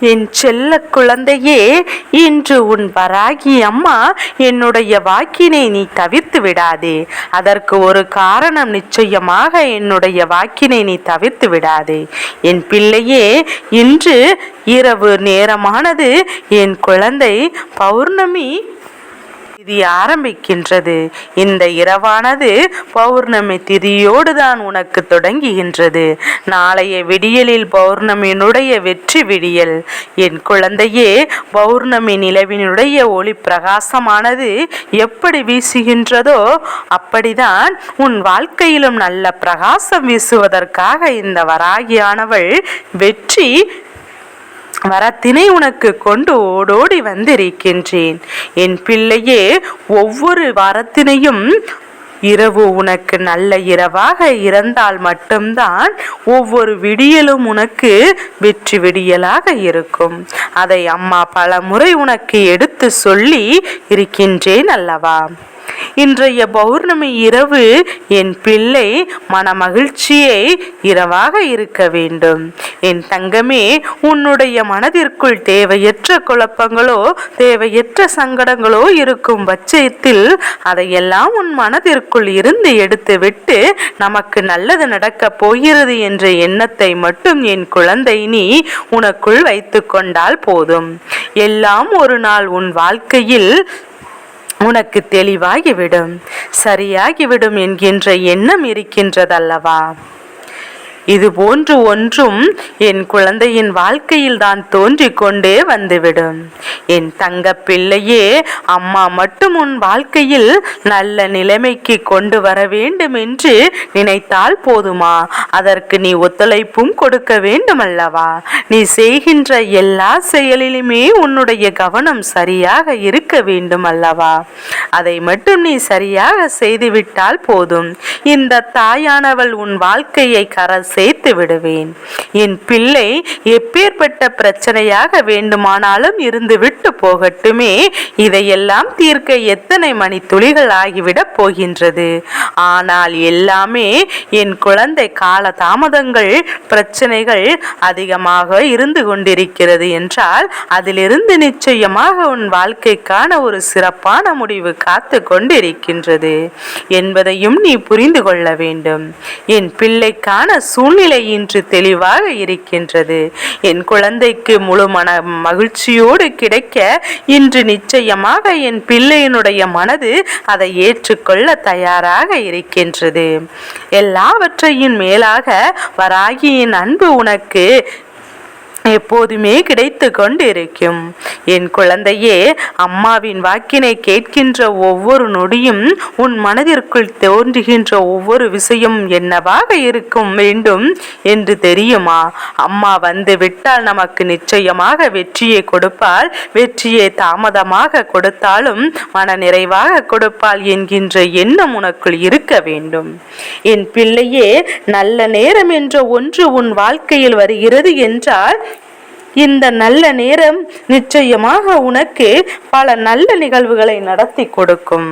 என் செல்ல குழந்தையே இன்று உன் வராகி அம்மா என்னுடைய வாக்கினை நீ தவிர்த்து விடாதே. அதற்கு ஒரு காரணம் நிச்சயமாக என்னுடைய வாக்கினை நீ தவிர்த்து விடாதே. என் பிள்ளையே இன்று இரவு நேரமானது என் குழந்தை பௌர்ணமி திதி ஆரம்பிக்கின்றது. இந்த இரவானது பௌர்ணமி திதியோடு தான் உனக்கு தொடங்குகின்றது. நாளைய விடியலில் பௌர்ணமியினுடைய வெற்றி விடியல். என் குழந்தையே பௌர்ணமி நிலவினுடைய ஒளி பிரகாசமானது எப்படி வீசுகின்றதோ அப்படிதான் உன் வாழ்க்கையிலும் நல்ல பிரகாசம் வீசுவதற்காக இந்த வராகியானவள் வெற்றி வரத்தினை உனக்கு கொண்டு ஓடோடி வந்திருக்கின்றேன். என் பிள்ளையே ஒவ்வொரு வரத்தினையும் இரவு உனக்கு நல்ல இரவாக இருந்தால் மட்டும்தான் ஒவ்வொரு விடியலும் உனக்கு வெற்றி விடியலாக இருக்கும். அதை அம்மா பல முறை உனக்கு எடுத்து சொல்லி இருக்கின்றேன் அல்லவா? இன்றைய பௌர்ணமி இரவு என் பிள்ளை மன மகிழ்ச்சியை இரவாக இருக்க வேண்டும். என் தங்கமே உன்னுடைய மனதிற்குள் தேவையற்ற குழப்பங்களோ தேவையற்ற சங்கடங்களோ இருக்கும் பட்சத்தில் அதையெல்லாம் உன் மனதிற்குள் இருந்து எடுத்துவிட்டு நமக்கு நல்லது நடக்கப் போகிறது என்ற எண்ணத்தை மட்டும் என் குழந்தை நீ உனக்குள் வைத்து கொண்டால் போதும். எல்லாம் ஒரு நாள் உன் வாழ்க்கையில் உனக்கு தெளிவாகிவிடும். சரியாகிவிடும் என்கின்ற எண்ணம் இருக்கின்றதல்லவா? இது போன்று ஒன்றும் என் குழந்தையின் வாழ்க்கையில் தான் தோன்றிக் கொண்டே வந்துவிடும். என் தங்க பிள்ளையே அம்மா மட்டும் உன் வாழ்க்கையில் நல்ல நிலைமைக்கு கொண்டு வர வேண்டும் என்று நினைத்தால் போதுமா? அதற்கு நீ ஒத்துழைப்பும் கொடுக்க வேண்டும் அல்லவா நீ செய்கின்ற எல்லா செயலிலுமே உன்னுடைய கவனம் சரியாக இருக்க வேண்டும் அல்லவா அதை மட்டும் நீ சரியாக செய்துவிட்டால் போதும். இந்த தாயானவள் உன் வாழ்க்கையை கர சேர்த்து விடுவேன். என் பிள்ளை எப்பேற்பட்ட பிரச்சனையாக வேண்டுமானாலும் இருந்து விட்டு போகட்டுமே. இதையெல்லாம் தீர்க்க எத்தனை மணி துளிகள் ஆகிவிடப் போகின்றது. ஆனால் எல்லாமே என் குழந்தை கால தாமதங்கள் பிரச்சனைகள் அதிகமாக இருந்து கொண்டிருக்கிறது என்றால் அதிலிருந்து நிச்சயமாக உன் வாழ்க்கைக்கான ஒரு சிறப்பான முடிவு காத்து கொண்டிருக்கின்றது. என்பதையும் நீ புரிந்து கொள்ள வேண்டும். என் பிள்ளைக்கான சூழ் சூழ்நிலை இன்று தெளிவாக இருக்கின்றது. என் குழந்தைக்கு முழு மன மகிழ்ச்சியோடு கிடைக்க இன்று நிச்சயமாக என் பிள்ளையினுடைய மனது அதை ஏற்றுக்கொள்ள தயாராக இருக்கின்றது. எல்லாவற்றையும் மேலாக வராகியின் அன்பு உனக்கு எப்போதுமே கிடைத்து கொண்டிருக்கும். என் குழந்தையே அம்மாவின் வாக்கினை கேட்கின்ற ஒவ்வொரு நொடியும் உன் மனதிற்குள் தோன்றுகின்ற ஒவ்வொரு விஷயம் என்னவாக இருக்கும் வேண்டும் என்று தெரியுமா? அம்மா வந்து விட்டால் நமக்கு நிச்சயமாக வெற்றியை கொடுப்பால் வெற்றியை தாமதமாக கொடுத்தாலும் மன நிறைவாக கொடுப்பாள் என்கின்ற எண்ணம் உனக்குள் இருக்க வேண்டும். என் பிள்ளையே நல்ல நேரம் என்ற ஒன்று உன் வாழ்க்கையில் வருகிறது என்றால் இந்த நல்ல நேரம் நிச்சயமாக உனக்கு பல நல்ல நிகழ்வுகளை நடத்தி கொடுக்கும்.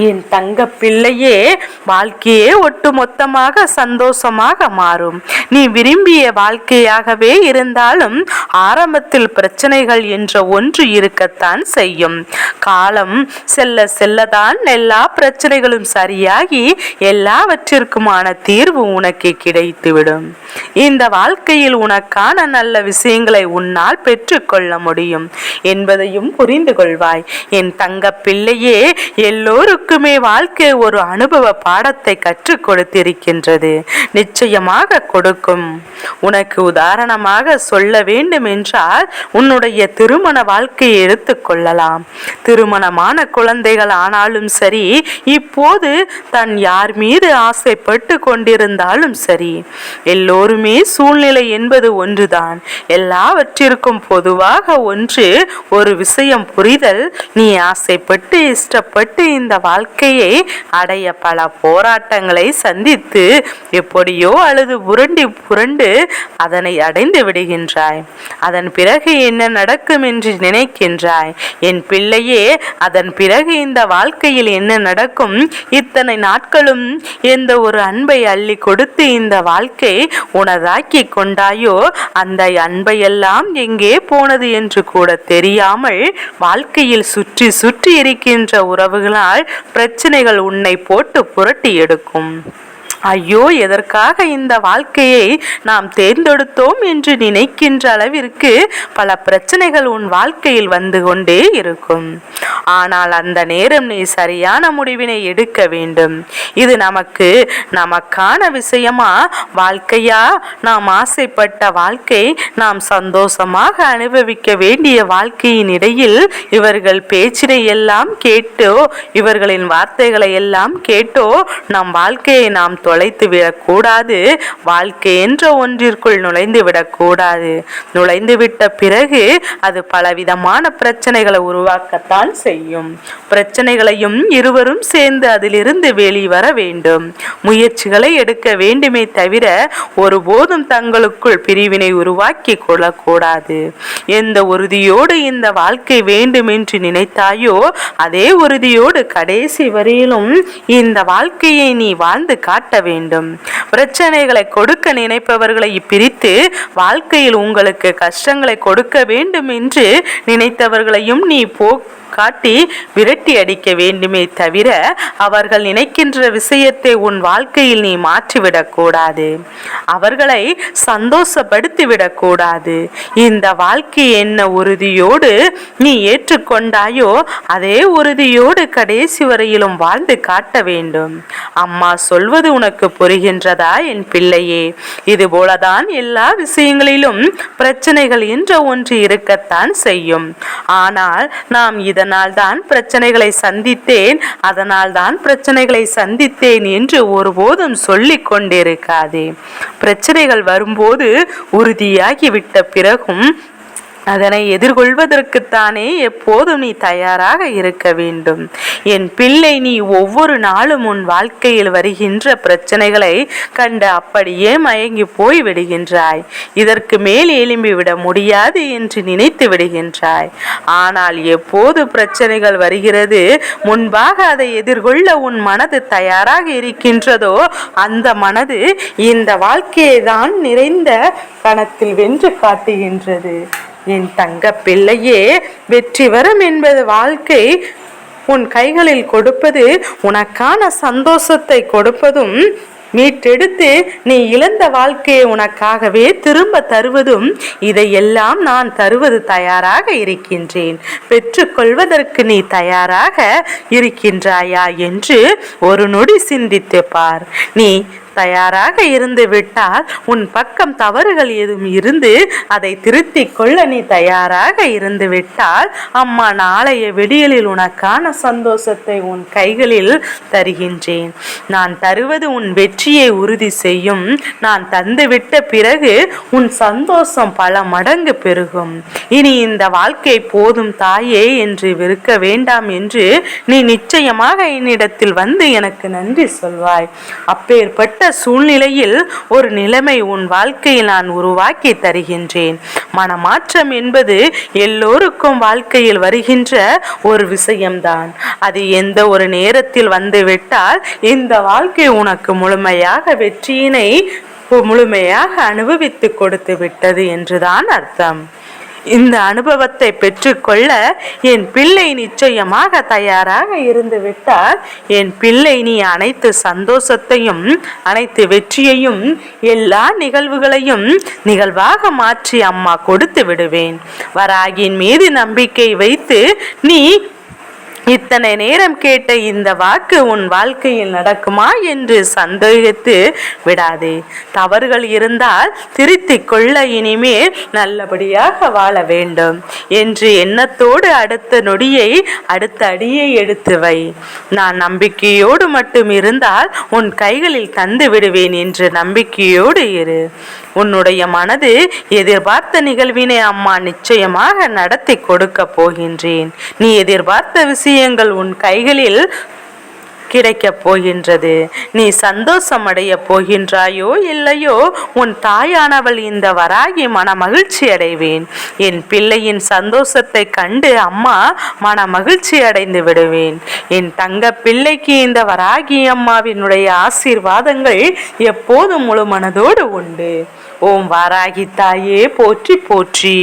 என் தங்க பிள்ளையே வாழ்க்கையே ஒட்டுமொத்தமாக சந்தோஷமாக மாறும். நீ விரும்பிய வாழ்க்கையாகவே இருந்தாலும் ஆரம்பத்தில் பிரச்சனைகள் என்ற ஒன்று இருக்கத்தான் செய்யும். காலம் செல்ல செல்லதான் எல்லா பிரச்சனைகளும் சரியாகி எல்லாவற்றிற்குமான தீர்வு உனக்கு கிடைத்துவிடும். இந்த வாழ்க்கையில் உனக்கான நல்ல விஷயங்களை உன்னால் பெற்றுக்கொள்ள முடியும் என்பதையும் புரிந்து கொள்வாய் என் தங்க பிள்ளையே எல்லோருக்கும் எல்லோருக்குமே வாழ்க்கை ஒரு அனுபவ பாடத்தை கற்றுக் கொடுத்திருக்கின்றது. நிச்சயமாக கொடுக்கும். உனக்கு உதாரணமாக சொல்ல வேண்டும் என்றால் உன்னுடைய திருமண வாழ்க்கையை எடுத்துக்கொள்ளலாம் திருமணமான குழந்தைகள் ஆனாலும் சரி இப்போது தன் யார் மீது ஆசைப்பட்டு கொண்டிருந்தாலும் சரி எல்லோருமே சூழ்நிலை என்பது ஒன்றுதான். எல்லாவற்றிற்கும் பொதுவாக ஒன்று ஒரு விஷயம் புரிதல். நீ ஆசைப்பட்டு இஷ்டப்பட்டு இந்த வாழ்க்கையை அடைய பல போராட்டங்களை சந்தித்து எப்படியோ அழுது புரண்டி புரண்டு அதனை அடைந்து விடுகின்றாய். அதன் பிறகு என்ன நடக்கும் என்று நினைக்கின்றாய். என் பிள்ளையே அதன் பிறகு இந்த வாழ்க்கையில் என்ன நடக்கும்? இத்தனை நாட்களும் எந்த ஒரு அன்பை அள்ளி கொடுத்து இந்த வாழ்க்கை உனதாக்கி கொண்டாயோ அந்த அன்பையெல்லாம் எங்கே போனது என்று கூட தெரியாமல் வாழ்க்கையில் சுற்றி சுற்றி இருக்கின்ற உறவுகளால் பிரச்சனைகள் உன்னை போட்டு புரட்டி எடுக்கும். ஐயோ எதற்காக இந்த வாழ்க்கையை நாம் தேர்ந்தெடுத்தோம் என்று நினைக்கின்ற அளவிற்கு பல பிரச்சனைகள் உன் வாழ்க்கையில் வந்து கொண்டே இருக்கும். ஆனால் அந்த நேரம் நீ சரியான முடிவினை எடுக்க வேண்டும். இது நமக்கு நமக்கான விஷயமா? வாழ்க்கையா? நாம் ஆசைப்பட்ட வாழ்க்கை நாம் சந்தோஷமாக அனுபவிக்க வேண்டிய வாழ்க்கையின் இடையில் இவர்கள் பேச்சினை எல்லாம் கேட்டோ இவர்களின் வார்த்தைகளை எல்லாம் கேட்டோ நம் வாழ்க்கையை நாம் தொலைத்து விடக்கூடாது. வாழ்க்கை என்ற ஒன்றிற்குள் நுழைந்து விடக்கூடாது. நுழைந்து விட்ட பிறகு அது பலவிதமான பிரச்சனைகளை உருவாக்கத்தான் செய்யும். பிரச்சனைகளையும் இருவரும் சேர்ந்து அதிலிருந்து வெளிவர வேண்டும். முயற்சிகளை எடுக்க வேண்டுமே தவிர ஒருபோதும் தங்களுக்குள் பிரிவினை உருவாக்கி கொள்ளக்கூடாது. எந்த உறுதியோடு இந்த வாழ்க்கை வேண்டும் என்று நினைத்தாயோ அதே உறுதியோடு கடைசி வரையிலும் இந்த வாழ்க்கையை நீ வாழ்ந்து காட்ட வேண்டும். பிரச்சனைகளை கொடுக்க நினைப்பவர்களை பிரித்து வாழ்க்கையில் உங்களுக்கு கஷ்டங்களை கொடுக்க வேண்டும் என்று நினைத்தவர்களையும் நீ போ காட்டி விரட்டி அடிக்க வேண்டுமே தவிர அவர்கள் நினைக்கின்ற விஷயத்தை உன் வாழ்க்கையில் நீ மாற்றிவிடக்கூடாது அவர்களை சந்தோஷப்படுத்தி விடக்கூடாது இந்த வாழ்க்கை என்ன உறுதியோடு நீ ஏற்றுக்கொண்டாயோ அதே உறுதியோடு கடைசி வரையிலும் வாழ்ந்து காட்ட வேண்டும். அம்மா சொல்வது உனக்கு புரிகின்றதா என் பிள்ளையே? இது போலதான் எல்லா விஷயங்களிலும் பிரச்சனைகள் என்ற ஒன்று இருக்கத்தான் செய்யும். ஆனால் நாம் இதனால் தான் பிரச்சனைகளை சந்தித்தேன் அதனால் தான் பிரச்சனைகளை சந்தித்தேன் என்று ஒருபோதும் சொல்லி கொண்டிருக்காதே. பிரச்சனைகள் வரும்போது உறுதியாகிவிட்ட பிறகும் அதனை எதிர்கொள்வதற்குத்தானே எப்போதும் நீ தயாராக இருக்க வேண்டும். என் பிள்ளை நீ ஒவ்வொரு நாளும் உன் வாழ்க்கையில் வருகின்ற பிரச்சனைகளை கண்டு அப்படியே மயங்கி போய் விடுகின்றாய். இதற்கு மேல் எழும்பி விட முடியாது என்று நினைத்து விடுகின்றாய். ஆனால் எப்போது பிரச்சனைகள் வருகிறது முன்பாக அதை எதிர்கொள்ள உன் மனது தயாராக இருக்கின்றதோ அந்த மனது இந்த வாழ்க்கையை தான் நிறைந்த கணத்தில் வென்று காட்டுகின்றது. என் தங்க பிள்ளையே வெற்றி வரும் என்பது வாழ்க்கை. உன் கைகளில் கொடுப்பது உனக்கான சந்தோஷத்தை கொடுப்பதும் மீட்டெடுத்து நீ இழந்த வாழ்க்கையை உனக்காகவே திரும்ப தருவதும் இதையெல்லாம் நான் தருவது தயாராக இருக்கின்றேன். பெற்றுக்கொள்வதற்கு நீ தயாராக இருக்கின்றாயா என்று ஒரு நொடி சிந்தித்து பார். நீ தயாராக இருந்து விட்டால் உன் பக்கம் தவறுகள் எதுவும் இருந்து அதை திருத்திக் கொள்ள நீ தயாராக இருந்து விட்டால் அம்மா நாளைய விடியலில் உனக்கான சந்தோஷத்தை உன் கைகளில் தருகின்றேன். நான் தருவது உன் வெற்றியை உறுதி செய்யும். நான் தந்துவிட்ட பிறகு உன் சந்தோஷம் பல மடங்கு பெருகும். இனி இந்த வாழ்க்கை போதும் தாயே என்று வெறுக்க வேண்டாம் என்று நீ நிச்சயமாக என்னிடத்தில் வந்து எனக்கு நன்றி சொல்வாய். அப்பேற்பட்ட சூழ்நிலையில் ஒரு நிலைமை உன் வாழ்க்கையில் நான் உருவாக்கி தருகின்றேன். மனமாற்றம் என்பது எல்லோருக்கும் வாழ்க்கையில் வருகின்ற ஒரு விஷயம்தான். அது எந்த ஒரு நேரத்தில் வந்துவிட்டால் இந்த வாழ்க்கை உனக்கு முழுமையாக வெற்றியினை முழுமையாக அனுபவித்து கொடுத்து விட்டது என்றுதான் அர்த்தம். இந்த அனுபவத்தை பெற்றுக்கொள்ள என் பிள்ளை நிச்சயமாக தயாராக இருந்து விட்டால் என் பிள்ளை நீ அனைத்து சந்தோஷத்தையும் அனைத்து வெற்றியையும் எல்லா நிகழ்வுகளையும் நிகழ்வாக மாற்றி அம்மா கொடுத்து விடுவேன். வராகின் மீது நம்பிக்கை வைத்து நீ இத்தனை நேரம் கேட்ட இந்த வாக்கு உன் வாழ்க்கையில் நடக்குமா என்று சந்தேகித்து விடாதே. தவறுகள் இருந்தால் திருத்தி கொள்ள இனிமேல் நல்லபடியாக வாழ வேண்டும் என்று எண்ணத்தோடு அடுத்த நொடியை அடுத்த அடியை எடுத்து வை. நான் நம்பிக்கையோடு மட்டும் இருந்தால் உன் கைகளில் தந்து விடுவேன் என்று நம்பிக்கையோடு இரு. உன்னுடைய மனது எதிர்பார்த்த நிகழ்வினை அம்மா நிச்சயமாக நடத்தி கொடுக்க போகின்றேன். நீ எதிர்பார்த்த விஷயம் விஷயங்கள் உன் கைகளில் கிடைக்கப் போகின்றது. நீ சந்தோஷம் அடைய போகின்றாயோ இல்லையோ உன் தாயானவள் இந்த வராகி மன மகிழ்ச்சி அடைவேன். என் பிள்ளையின் சந்தோஷத்தை கண்டு அம்மா மன மகிழ்ச்சி அடைந்து விடுவேன். என் தங்க பிள்ளைக்கு இந்த வராகி அம்மாவினுடைய ஆசீர்வாதங்கள் எப்போதும் முழு மனதோடு உண்டு. ஓம் வாராகி தாயே போற்றி போற்றி.